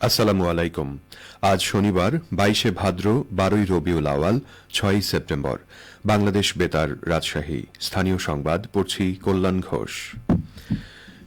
আসসালামু আলাইকুম। আজ শনিবার, বাইশে ভাদ্র, বারোই রবিউল আওয়াল, ছয়ই সেপ্টেম্বর। বাংলাদেশ বেতার রাজশাহী। স্থানীয় সংবাদ, পড়ছি কল্যাণ ঘোষ।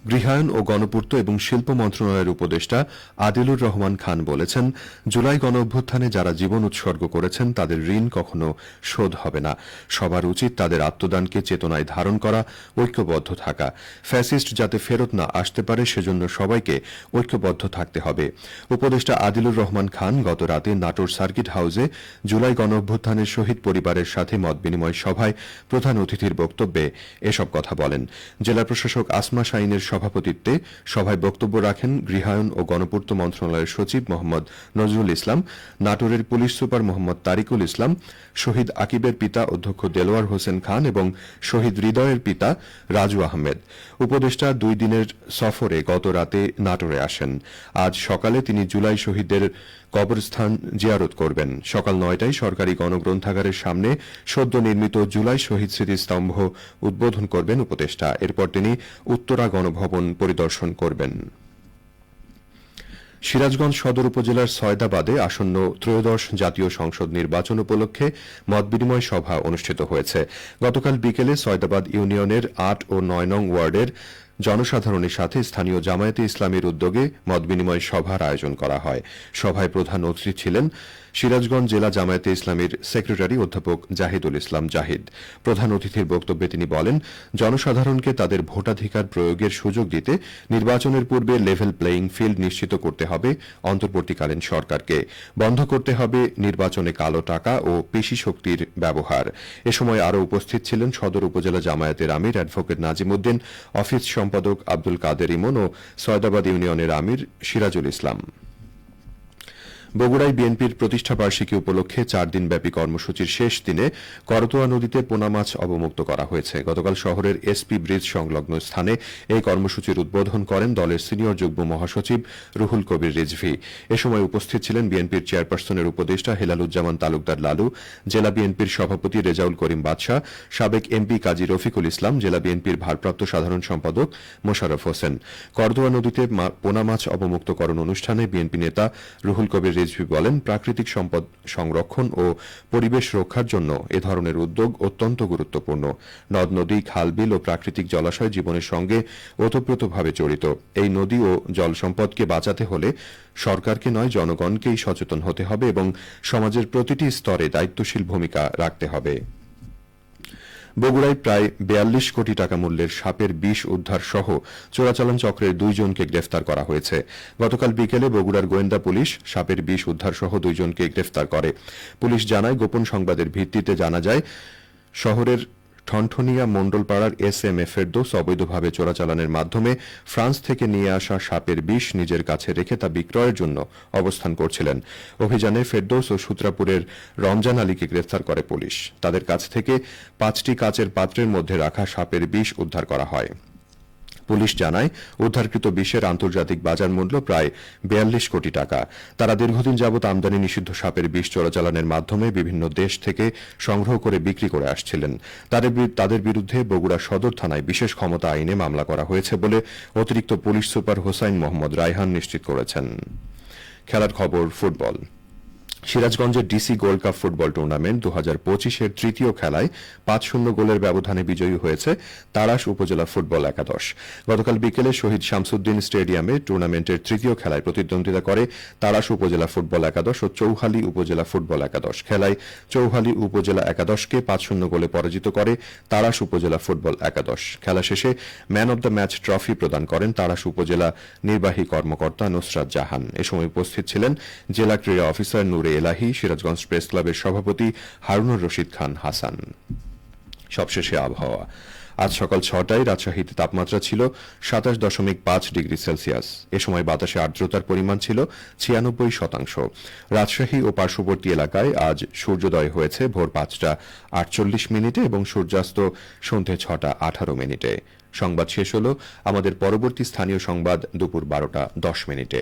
গৃহায়ন ও গণপূর্ত এবং শিল্প মন্ত্রণালয়ের উপদেষ্টা আদিলুর রহমান খান বলেছেন, জুলাই গণ অভ্যুত্থানে যারা জীবন উৎসর্গ করেছেন, তাদের ঋণ কখনো শোধ হবে না। সবার উচিত তাদের আত্মদানকে চেতনায় ধারণ করা, ঐক্যবদ্ধ থাকা। ফ্যাসিস্ট যাতে ফেরত না আসতে পারে, সেজন্য সবাইকে ঐক্যবদ্ধ থাকতে হবে। উপদেষ্টা আদিলুর রহমান খান গত রাতে নাটোর সার্কিট হাউসে জুলাই গণ অভ্যুত্থানের শহীদ পরিবারের সাথে মত বিনিময় সভায় প্রধান অতিথির বক্তব্যে এসব কথা বলেন। জেলা প্রশাসক আসমা শাইনের সভাপতিত্বে সভায় বক্তব্য রাখেন গৃহায়ন ও গণপূর্ত মন্ত্রণালয়ের সচিব মোহাম্মদ নজরুল ইসলাম, নাটোরের পুলিশ সুপার মোহাম্মদ তারিকুল ইসলাম, শহীদ আকিবের পিতা অধ্যক্ষ দেলোয়ার হোসেন খান এবং শহীদ হৃদয়ের পিতা রাজু আহমেদ। উপদেষ্টা দুই দিনের সফরে গত রাতে নাটোরে আসেন। আজ সকালে তিনি জুলাই শহীদদের কবরস্থান জিয়ারত করবেন। সকাল নয়টায় সরকারি গণগ্রন্থাগারের সামনে সদ্য নির্মিত জুলাই শহীদ স্মৃতিস্তম্ভ উদ্বোধন করবেন উপদেষ্টা। এরপর তিনি উত্তরা গণভবন পরিদর্শন করবেন। সিরাজগঞ্জ সদর উপজেলার সয়দাবাদে আসন্ন ত্রয়োদশ জাতীয় সংসদ নির্বাচন উপলক্ষে মতবিনিময় সভা অনুষ্ঠিত হয়েছে। গতকাল বিকেলে সয়দাবাদ ইউনিয়নের আট ও নয় নং ওয়ার্ডের জনসাধারণের সাথে স্থানীয় জামায়াতে ইসলামের উদ্যোগে মতবিনিময় সভার আয়োজন করা হয়। সভায় প্রধান অতিথি ছিলেন সিরাজগঞ্জ জেলা জামায়াতে ইসলামীর সেক্রেটারি অধ্যাপক জাহিদুল ইসলাম জাহিদ। প্রধান অতিথির বক্তব্যে তিনি বলেন, জনসাধারণকে তাদের ভোটাধিকার প্রয়োগের সুযোগ দিতে নির্বাচনের পূর্বে লেভেল প্লেয়িং ফিল্ড নিশ্চিত করতে হবে অন্তর্বর্তীকালীন সরকারকে। বন্ধ করতে হবে নির্বাচনে কালো টাকা ও পেশি শক্তির ব্যবহার। এ সময় আরও উপস্থিত ছিলেন সদর উপজেলা জামায়াতের আমির অ্যাডভোকেট নাজিমুদ্দিন, অফিস সম্পাদক আব্দুল কাদের ইমন ও সয়দাবাদ ইউনিয়নের আমির সিরাজুল ইসলাম। বগুড়ায় বিএনপির প্রতিষ্ঠা বার্ষিকী উপলক্ষে চার দিনব্যাপী কর্মসূচির শেষ দিনে করতোয়া নদীতে পোনা মাছ অবমুক্ত করা হয়েছে। গতকাল শহরের এসপি ব্রিজ সংলগ্ন স্থানে এই কর্মসূচির উদ্বোধন করেন দলের সিনিয়র যুগ্ম মহাসচিব রুহুল কবির রিজভি। এ সময় উপস্থিত ছিলেন বিএনপির চেয়ারপারসনের উপদেষ্টা হেলালুজ্জামান তালুকদার লালু, জেলা বিএনপির সভাপতি রেজাউল করিম বাদশাহ, সাবেক এমপি কাজী রফিকুল ইসলাম, জেলা বিএনপির ভারপ্রাপ্ত সাধারণ সম্পাদক মোশাররফ হোসেন। করদোয়া নদীতে পোনা মাছ অবমুক্তকরণ অনুষ্ঠানে বিএনপি নেতা রুহুল কবির রিজভি বলেন, প্রাকৃতিক সম্পদ সংরক্ষণ ও পরিবেশ রক্ষার জন্য এ ধরনের উদ্যোগ অত্যন্ত গুরুত্বপূর্ণ। নদ, নদী, খালবিল ও প্রাকৃতিক জলাশয় জীবনের সঙ্গে ওতপ্রোতভাবে জড়িত। এই নদী ও জল সম্পদকে বাঁচাতে হলে সরকারকে নয়, জনগণকেই সচেতন হতে হবে এবং সমাজের প্রতিটি স্তরে দায়িত্বশীল ভূমিকা রাখতে হবে। বগুড়ায় প্রায় বেয়াল্লিশ কোটি টাকা মূল্যের সাপের বিষ উদ্ধার সহ চোরাচালান চক্রের দুইজনকে গ্রেফতার করা হয়েছে। গতকাল বিকেলে বগুড়ার গোয়েন্দা পুলিশ সাপের বিষ উদ্ধার সহ দুইজনকে গ্রেফতার করে। পুলিশ জানায়, গোপন সংবাদের ভিত্তিতে জানা যায়, শহরের ঠনঠনিয়া মণ্ডলপাড়ার এস এম এ ফেরদোস অবৈধভাবে চোরাচালানের মাধ্যমে ফ্রান্স থেকে নিয়ে আসা সাপের বিষ নিজের কাছে রেখে তা বিক্রয়ের জন্য অবস্থান করছিলেন। অভিযানে ফেরদোস ও সূত্রাপুরের রমজান আলীকে গ্রেফতার করে পুলিশ। তাদের কাছ থেকে পাঁচটি কাচের পাত্রের মধ্যে রাখা সাপের বিষ উদ্ধার করা হয়। পুলিশ জানায়, উদ্ধারকৃত বিষের আন্তর্জাতিক বাজার মূল্য প্রায় বিয়াল্লিশ কোটি টাকা। তারা দীর্ঘদিন যাবৎ আমদানি নিষিদ্ধ সাপের বিষ চোরাচালানের মাধ্যমে বিভিন্ন দেশ থেকে সংগ্রহ করে বিক্রি করে আসছিলেন। তাদের বিরুদ্ধে বগুড়া সদর থানায় বিশেষ ক্ষমতা আইনে মামলা করা হয়েছে বলে অতিরিক্ত পুলিশ সুপার হোসাইন মোহাম্মদ রায়হান নিশ্চিত করেছেন। খেলার খবর, ফুটবল। সিরাজগঞ্জের DC gold cup football tournament দু হাজার পঁচিশের তৃতীয় খেলায় পাঁচ শূন্য গোলের ব্যবধানে বিজয়ী হয়েছে তারাস উপজেলা ফুটবল একাদশ। গতকাল বিকেলে শহীদ শামসুদ্দিন স্টেডিয়ামে টুর্নামেন্টের তৃতীয় খেলায় প্রতিদ্বন্দ্বিতা করে তারাস উপজেলা ফুটবল একাদশ ও চৌহালি উপজেলা ফুটবল একাদশ। খেলায় চৌহালি উপজেলা একাদশকে পাঁচ শূন্য গোলে পরাজিত করে তারাস উপজেলা ফুটবল একাদশ। খেলা শেষে man of the match trophy প্রদান করেন তারাস উপজেলা নির্বাহী কর্মকর্তা নুসরাত জাহান। এ সময় উপস্থিত ছিলেন জেলা ক্রীড়া অফিসার নূরে এলাহি সিরাজগঞ্জ প্রেস ক্লাবের সভাপতি হারুনুর রশিদ খান হাসান। সবশেষে আবহাওয়া। আজ সকাল ছটায় রাজশাহীতে তাপমাত্রা ছিল সাতাশ দশমিক পাঁচ ডিগ্রি সেলসিয়াস। এ সময় বাতাসে আর্দ্রতার পরিমাণ ছিল ছিয়ানব্বই শতাংশ। রাজশাহী ও পার্শ্ববর্তী এলাকায় আজ সূর্যোদয় হয়েছে ভোর পাঁচটা আটচল্লিশ মিনিটে এবং সূর্যাস্ত সন্ধে ছটা আঠারো মিনিটে। সংবাদ শেষ হল আমাদের পরবর্তী স্থানীয় সংবাদ দুপুর বারোটা দশ মিনিটে।